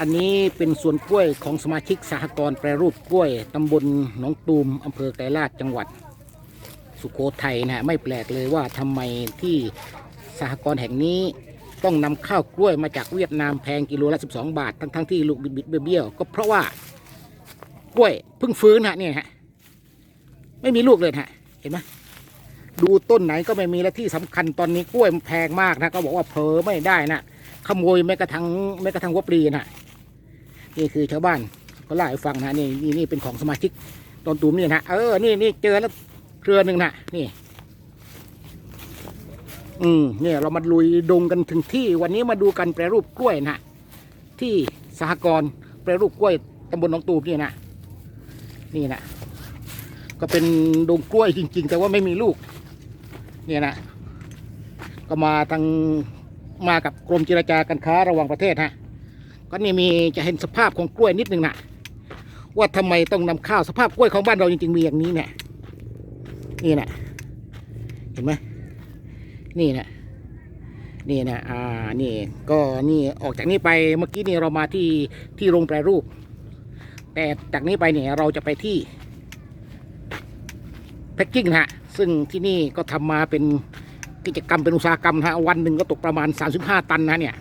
อันนี้เป็นสวนกล้วยของสมาชิกสหกรณ์แปรรูปกล้วยตำบลหนองตูมอำเภอไกรลาดจังหวัด สุโขทัยนะฮะไม่แปลกเลยว่าทำไมที่สหกรณ์แห่งนี้ต้องนำข้าวกล้วยมาจากเวียดนามแพงกิโลละ 12 บาท ทั้งๆที่ลูกบิดเบี้ยวก็เพราะว่ากล้วยเพิ่งฟื้นฮะเนี่ยฮะไม่มีลูกเลยฮะเห็นไหมดูต้นไหนก็ไม่มีและที่สำคัญตอนนี้กล้วยมันแพงมากนะก็บอกว่าเพอไม่ได้นะขโมยแม้กระทั่งแม้กระทั่งหัวปลีนะ นี่คือชาวบ้านเขาเล่าให้ฟังนะนี่นี่นี่เป็นของสมาชิกตอนตูมนี่นะเออนี่นี่เจอแล้วเครือหนึ่งนะนี่ อืมเนี่ยเรามาลุยดงกันถึงที่วันนี้มาดูกันแปรรูปกล้วยนะที่สหกรณ์แปรรูปกล้วยตำบลหนองตูมนี่นะนี่นะก็เป็นดงกล้วยจริง ๆ แต่ว่าไม่มีลูก เนี่ยนะก็มาทางมากับกรมเจรจาการค้าระหว่างประเทศฮะ ก็นี่มีจะเห็นสภาพของกล้วยนิดนึงนะว่าทำไมต้องนำข้าวสภาพกล้วยของบ้านเราจริงๆมีอย่างนี้เนี่ยนี่นะเห็นไหมนี่นะนี่นะอ่านี่ก็นี่ออกจากนี้ไปเมื่อกี้นี่เรามาที่ที่โรงแปรรูป แต่จากนี้ไปเนี่ยเราจะไปที่แพ็กกิ้งนะฮะซึ่งที่นี่ก็ทำมาเป็นกิจกรรมเป็นอุตสาหกรรมฮะวันหนึ่งก็ตกประมาณ 35 ตันนะเนี่ย